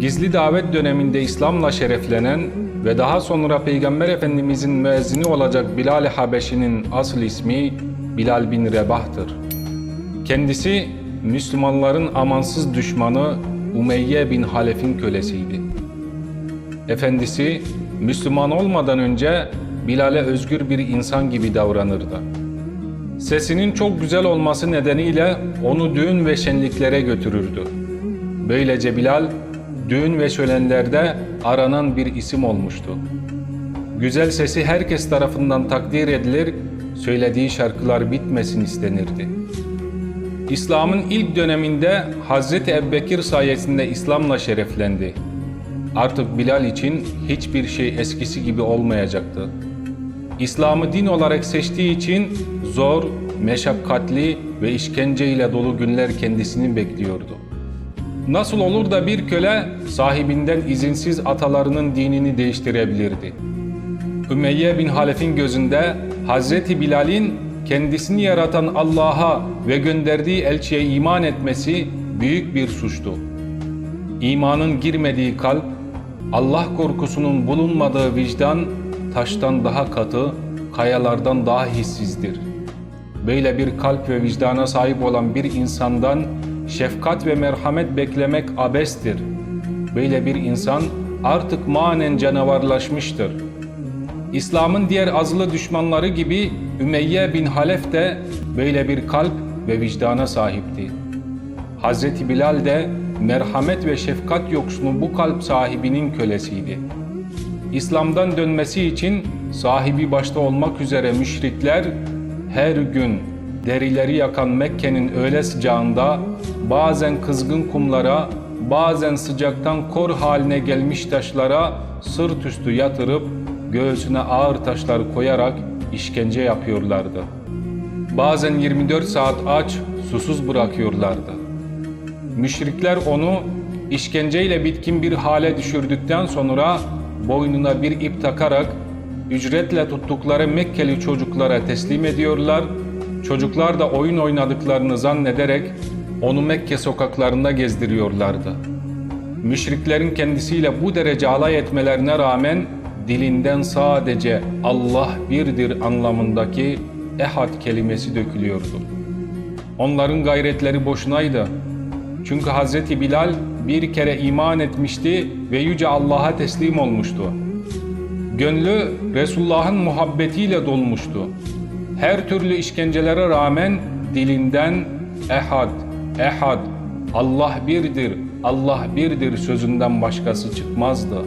Gizli davet döneminde İslam'la şereflenen ve daha sonra Peygamber Efendimizin müezzini olacak Bilal-i Habeşi'nin asıl ismi Bilal bin Rebah'tır. Kendisi Müslümanların amansız düşmanı Umeyye bin Halef'in kölesiydi. Efendisi Müslüman olmadan önce Bilal'e özgür bir insan gibi davranırdı. Sesinin çok güzel olması nedeniyle onu düğün ve şenliklere götürürdü. Böylece Bilal düğün ve şölenlerde aranan bir isim olmuştu. Güzel sesi herkes tarafından takdir edilir, söylediği şarkılar bitmesin istenirdi. İslam'ın ilk döneminde Hazreti Ebubekir sayesinde İslam'la şereflendi. Artık Bilal için hiçbir şey eskisi gibi olmayacaktı. İslam'ı din olarak seçtiği için zor, meşakkatli ve işkenceyle dolu günler kendisini bekliyordu. Nasıl olur da bir köle sahibinden izinsiz atalarının dinini değiştirebilirdi? Ümeyye bin Halef'in gözünde Hazreti Bilal'in kendisini yaratan Allah'a ve gönderdiği elçiye iman etmesi büyük bir suçtu. İmanın girmediği kalp, Allah korkusunun bulunmadığı vicdan taştan daha katı, kayalardan daha hissizdir. Böyle bir kalp ve vicdana sahip olan bir insandan şefkat ve merhamet beklemek abestir. Böyle bir insan artık manen canavarlaşmıştır. İslam'ın diğer azılı düşmanları gibi Ümeyye bin Halef de böyle bir kalp ve vicdana sahipti. Hazreti Bilal de merhamet ve şefkat yoksunu bu kalp sahibinin kölesiydi. İslam'dan dönmesi için sahibi başta olmak üzere müşrikler her gün derileri yakan Mekke'nin öğle sıcağında bazen kızgın kumlara, bazen sıcaktan kor haline gelmiş taşlara sırt üstü yatırıp göğsüne ağır taşlar koyarak işkence yapıyorlardı. Bazen 24 saat aç, susuz bırakıyorlardı. Müşrikler onu işkenceyle bitkin bir hale düşürdükten sonra boynuna bir ip takarak ücretle tuttukları Mekkeli çocuklara teslim ediyorlar. Çocuklar da oyun oynadıklarını zannederek onu Mekke sokaklarında gezdiriyorlardı. Müşriklerin kendisiyle bu derece alay etmelerine rağmen dilinden sadece Allah birdir anlamındaki ehad kelimesi dökülüyordu. Onların gayretleri boşunaydı. Çünkü Hazreti Bilal bir kere iman etmişti ve yüce Allah'a teslim olmuştu. Gönlü Resulullah'ın muhabbetiyle dolmuştu. Her türlü işkencelere rağmen dilinden ehad, ehad, Allah birdir, Allah birdir sözünden başkası çıkmazdı.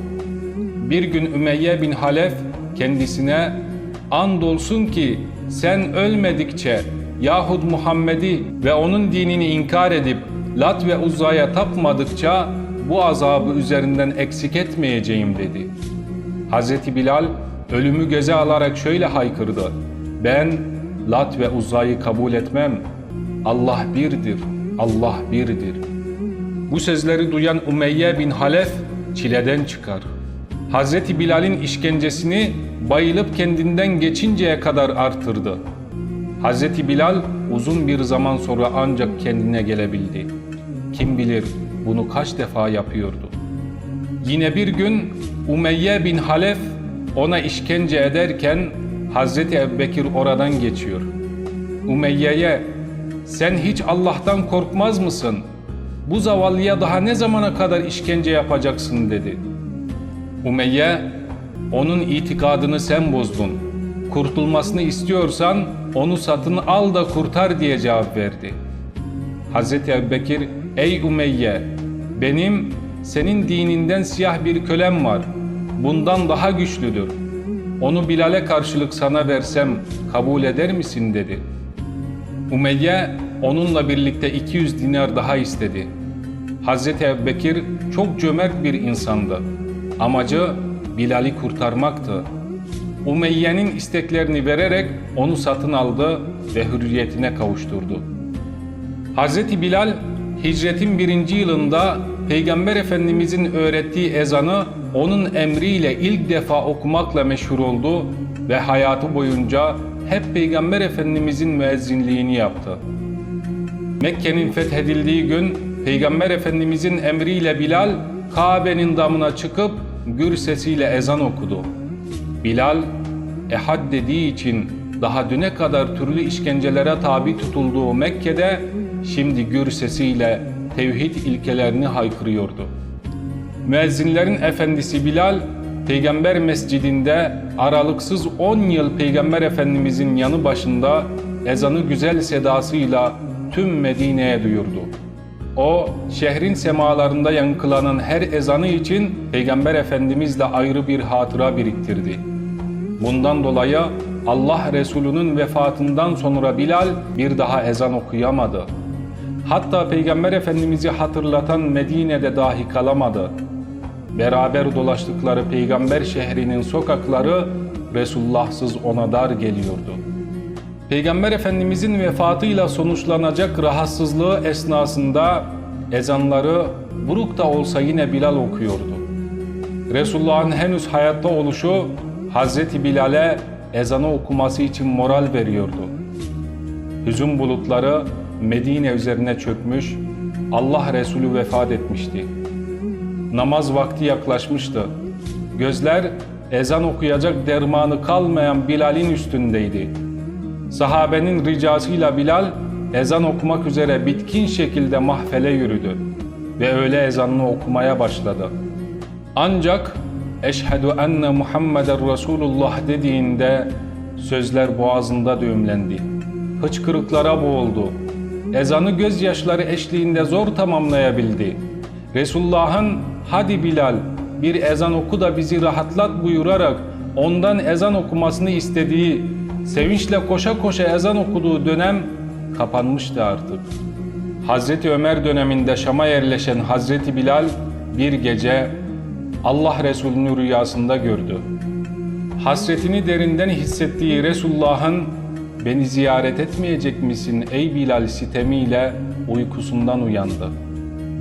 Bir gün Ümeyye bin Halef kendisine andolsun ki sen ölmedikçe yahut Muhammed'i ve onun dinini inkar edip Lat ve Uzza'ya tapmadıkça bu azabı üzerinden eksik etmeyeceğim dedi. Hazreti Bilal ölümü göze alarak şöyle haykırdı. Ben Lat ve Uzza'yı kabul etmem. Allah birdir, Allah birdir. Bu sözleri duyan Umeyye bin Halef çileden çıkar. Hazreti Bilal'in işkencesini bayılıp kendinden geçinceye kadar artırdı. Hazreti Bilal uzun bir zaman sonra ancak kendine gelebildi. Kim bilir bunu kaç defa yapıyordu. Yine bir gün Umeyye bin Halef ona işkence ederken Hazreti Ebubekir oradan geçiyor. Umeyye'ye sen hiç Allah'tan korkmaz mısın? Bu zavallıya daha ne zamana kadar işkence yapacaksın dedi. Umeyye onun itikadını sen bozdun. Kurtulmasını istiyorsan onu satın al da kurtar diye cevap verdi. Hazreti Ebubekir ey Umeyye benim senin dininden siyah bir kölem var. Bundan daha güçlüdür. Onu Bilal'e karşılık sana versem kabul eder misin dedi. Umeyye onunla birlikte 200 dinar daha istedi. Hazreti Ebubekir çok cömert bir insandı. Amacı Bilal'i kurtarmaktı. Umeyye'nin isteklerini vererek onu satın aldı ve hürriyetine kavuşturdu. Hazreti Bilal hicretin birinci yılında Peygamber Efendimizin öğrettiği ezanı onun emriyle ilk defa okumakla meşhur oldu ve hayatı boyunca hep Peygamber Efendimizin müezzinliğini yaptı. Mekke'nin fethedildiği gün Peygamber Efendimizin emriyle Bilal Kabe'nin damına çıkıp gür sesiyle ezan okudu. Bilal, ehad dediği için daha düne kadar türlü işkencelere tabi tutulduğu Mekke'de şimdi gür sesiyle tevhid ilkelerini haykırıyordu. Müezzinlerin efendisi Bilal, Peygamber mescidinde aralıksız 10 yıl Peygamber Efendimizin yanı başında ezanı güzel sedasıyla tüm Medine'ye duyurdu. O, şehrin semalarında yankılanan her ezanı için Peygamber Efendimizle ayrı bir hatıra biriktirdi. Bundan dolayı Allah Resulü'nün vefatından sonra Bilal bir daha ezan okuyamadı. Hatta Peygamber Efendimiz'i hatırlatan Medine'de dahi kalamadı. Beraber dolaştıkları peygamber şehrinin sokakları Resulullahsız ona dar geliyordu. Peygamber Efendimizin vefatıyla sonuçlanacak rahatsızlığı esnasında ezanları buruk da olsa yine Bilal okuyordu. Resulullah'ın henüz hayatta oluşu Hazreti Bilal'e ezanı okuması için moral veriyordu. Hüzün bulutları Medine üzerine çökmüş, Allah Resulü vefat etmişti. Namaz vakti yaklaşmıştı. Gözler ezan okuyacak dermanı kalmayan Bilal'in üstündeydi. Sahabenin ricasıyla Bilal ezan okumak üzere bitkin şekilde mahfele yürüdü ve öğle ezanını okumaya başladı. Ancak eşhedü enne Muhammeden Resulullah dediğinde sözler boğazında düğümlendi. Hıçkırıklara boğuldu. Ezanı gözyaşları eşliğinde zor tamamlayabildi. Resulullah'ın hadi Bilal bir ezan oku da bizi rahatlat buyurarak ondan ezan okumasını istediği, sevinçle koşa koşa ezan okuduğu dönem kapanmıştı artık. Hazreti Ömer döneminde Şam'a yerleşen Hazreti Bilal bir gece Allah Resulü'nü rüyasında gördü. Hasretini derinden hissettiği Resulullah'ın beni ziyaret etmeyecek misin ey Bilal sitemiyle uykusundan uyandı.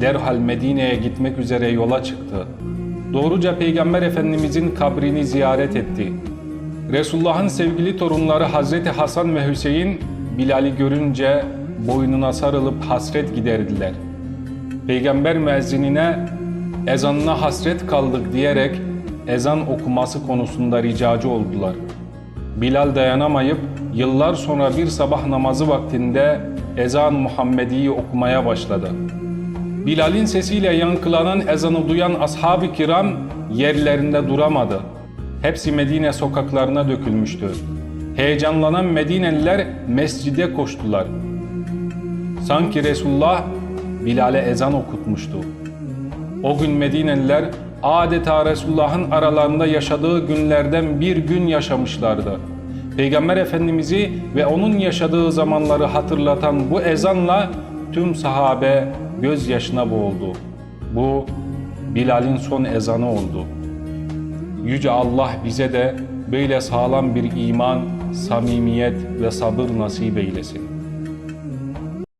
Derhal Medine'ye gitmek üzere yola çıktı. Doğruca Peygamber Efendimizin kabrini ziyaret etti. Resulullah'ın sevgili torunları Hazreti Hasan ve Hüseyin Bilal'i görünce boynuna sarılıp hasret giderdiler. Peygamber müezzinine ezanına hasret kaldık diyerek ezan okuması konusunda ricacı oldular. Bilal dayanamayıp yıllar sonra bir sabah namazı vaktinde ezan Muhammedi'yi okumaya başladı. Bilal'in sesiyle yankılanan ezanı duyan ashab-ı kiram yerlerinde duramadı. Hepsi Medine sokaklarına dökülmüştü. Heyecanlanan Medineliler mescide koştular. Sanki Resulullah Bilal'e ezan okutmuştu. O gün Medineliler adeta Resulullah'ın aralarında yaşadığı günlerden bir gün yaşamışlardı. Peygamber Efendimiz'i ve onun yaşadığı zamanları hatırlatan bu ezanla tüm sahabe gözyaşına boğuldu. Bu Bilal'in son ezanı oldu. Yüce Allah bize de böyle sağlam bir iman, samimiyet ve sabır nasip eylesin.